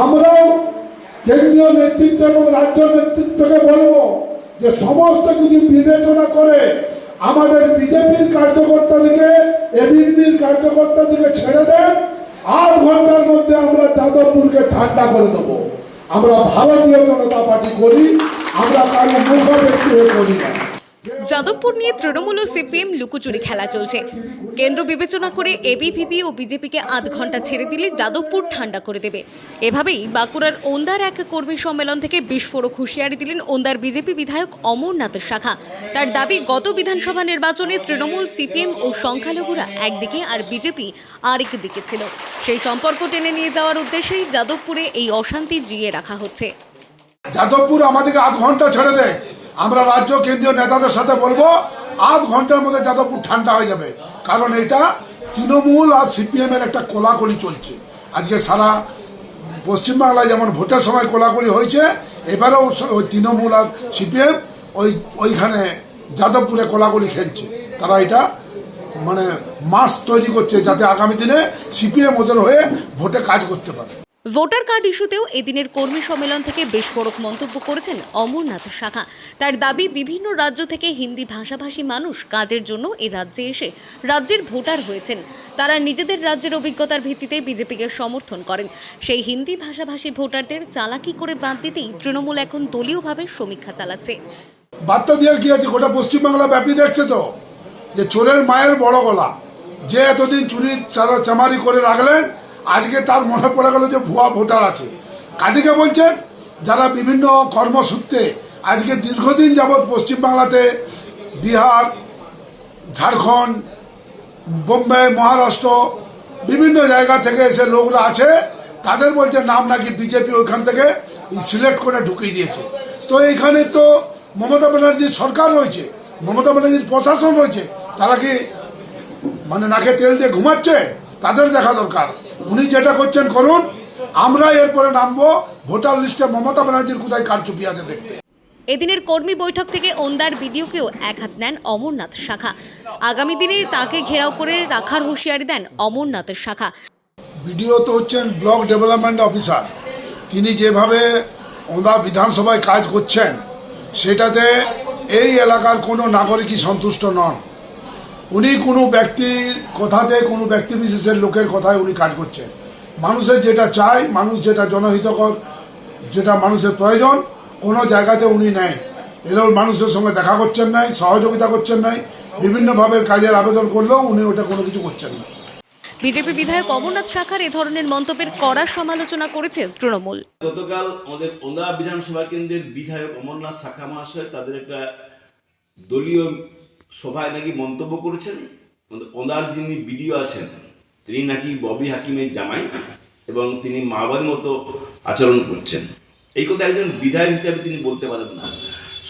আমরাও কেন্দ্রীয় নেতৃত্ব এবং রাজ্য নেতৃত্বকে বলব যে সমস্ত কিছু বিবেচনা করে আমাদের বিজেপির কার্যকর্তাদিকে এবিপির কার্যকর্তাদিকে ছেড়ে দেন। আট ঘণ্টার মধ্যে আমরা যাদবপুরকে ঠান্ডা করে দেবো। আমরা ভারতীয় জনতা পার্টি করি, আমরা কারও মুখ ব্যক্তি হয়ে করি না। যাদবপুর নিয়ে তৃণমূল ও সিপিএম লুকোচুরি খেলা চলছে। কেন্দ্র বিবেচনা করে এবিভিপি ও বিজেপিকে আধ ঘণ্টা ছেড়ে দিলে যাদবপুর ঠান্ডা করে দেবে। এভাবেই বাঁকুড়ার ওন্দার এক কর্মী সম্মেলন থেকে বিস্ফোরক হুঁশিয়ারি দিলেন ওন্দার বিজেপি বিধায়ক অমরনাথ শাখা। তার দাবি, গত বিধানসভা নির্বাচনে তৃণমূল, সিপিএম ও সংখ্যালঘুরা একদিকে আর বিজেপি আরেক দিকে ছিল। সেই সম্পর্ক টেনে নিয়ে যাওয়ার উদ্দেশ্যেই যাদবপুরে এই অশান্তি জিয়ে রাখা হচ্ছে। যাদবপুর আমাদেরকে আধ ঘণ্টা ছেড়ে দেয়। আমরা রাজ্য কেন্দ্রীয় নেতাদের সাথে বলব, আধ ঘণ্টার মধ্যে যাদবপুর ঠান্ডা হয়ে যাবে। কারণ এটা তৃণমূল আর সিপিএম এর একটা কোলাকুলি চলছে। আজকে সারা পশ্চিমবাংলায় যেমন ভোটের সময় কোলাকুলি হয়েছে, এবারেও ওই তৃণমূল আর সিপিএম ওই ওইখানে যাদবপুরে কোলাকুলি খেলছে। তারা এটা মানে মাস তৈরি করছে যাতে আগামী দিনে সিপিএম ওদের হয়ে ভোটে কাজ করতে পারে। ভোটার কার্ড ইস্যুতেও এদিনের কর্মী সম্মেলন থেকে বিস্ফোরক মন্তব্য করেছেন অমরনাথ শাখা। তার দাবি, বিভিন্ন রাজ্য থেকে হিন্দি ভাষাভাষী মানুষ কাজের জন্য এ রাজ্যে এসে রাজ্যের ভোটার হয়েছেন। তারা নিজেদের রাজ্যের অভিজ্ঞতার ভিত্তিতে বিজেপিকে সমর্থন করেন। সেই হিন্দি ভাষাভাষী ভোটারদের চালাকি করে বাদ দিতেই তৃণমূল এখন দলীয়ভাবে সমীক্ষা চালাচ্ছে। বার্তা দেওয়ার কি আছে? গোটা পশ্চিমবাংলা ব্যাপী দেখছে তো, যে চোরের মায়ের বড় গলা। যে এতদিন চুরি চামারি করে রাখলেন আজকে তার মনে পড়ে গেল যে ভুয়া ভোটার আছে। কাদিকে বলছেন, যারা বিভিন্ন কর্মসূত্রে আজকে দীর্ঘদিন যাবৎ পশ্চিমবাংলাতে বিহার, ঝাড়খণ্ড বোম্বে মহারাষ্ট্র বিভিন্ন জায়গা থেকে এসে লোকরা আছে, তাদের বলছে নাম নাকি বিজেপি ওইখান থেকে সিলেক্ট করে ঢুকিয়ে দিয়েছে। তো এইখানে তো মমতা ব্যানার্জির সরকার রয়েছে, মমতা ব্যানার্জির প্রশাসন রয়েছে, তারা কি মানে নাকে তেল দিয়ে ঘুমাচ্ছে? তাদের দেখা দরকার। উনি যেটা করছেন করুন আমরা এরপরে নামবো। ভোটার লিস্টে মমতা ব্যানার্জির কোথায় কারচুপি আছে দেখতে। এদিনের কর্মী বৈঠক থেকে ওন্দার বিডিওকেও এক হাত নেন অমরনাথ শাখা। আগামী দিনে তাকে ঘেরাও করে রাখার হুঁশিয়ারি দেন অমরনাথের শাখা। বিডিও তো হচ্ছেন ব্লক ডেভেলপমেন্ট অফিসার। তিনি যেভাবে ওঁদা বিধানসভায় কাজ করছেন সেটাতে এই এলাকার কোনো নাগরিকই সন্তুষ্ট নন। উনি কোনো ব্যক্তির কথাতে কোনো ব্যক্তি বিশেষের লোকের কথায় উনি কাজ করছেন। মানুষের যেটা চায় মানুষ যেটা জনহিতকর যেটা মানুষের প্রয়োজন কোনো জায়গাতে উনি নেয় এলেও মানুষের সঙ্গে দেখা করছেন নাই সহযোগিতা করছেন নাই বিভিন্নভাবে কাজের আবেদন করলেও উনি ওটা কোনো কিছু করছেন না। বিজেপি বিধায়ক অমরনাথ শাখার এ ধরনের মন্তব্যের কড়া সমালোচনা করেছে তৃণমূল। গতকাল আমাদের ওন্দা বিধানসভা কেন্দ্রের বিধায়ক অমরনাথ শাখা মহাশয় তাদের একটা দলীয় সভায় নাকি মন্তব্য করেছেন? ওন্দার যিনি বিডিও আছেন, তিনি নাকি ববি হাকিমের জামাই এবং তিনি মাওবাদীর মতো আচরণ করছেন। এই কথা একজন বিধায়ক হিসাবে তিনি বলতে পারেন না।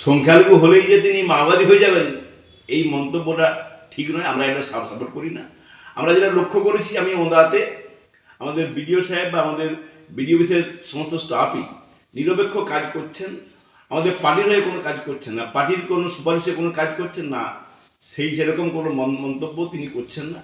সংখ্যালঘু হলেই যে তিনি মাওবাদী হয়ে যাবেন, এই মন্তব্যটা ঠিক নয়, আমরা এটা সাপোর্ট করি না। আমরা যেটা লক্ষ্য করেছি আমি ওন্দাতে আমাদের বিডিও সাহেব বা আমাদের বিডিও অফিসের সমস্ত স্টাফই নিরপেক্ষ কাজ করছেন। আমাদের পার্টির হয়ে কোনো কাজ করছেন না, পার্টির কোনো সুপারিশে কোনো কাজ করছেন না। সেই সেরকম কোনো মন- মন্তব্য তিনি করছেন না।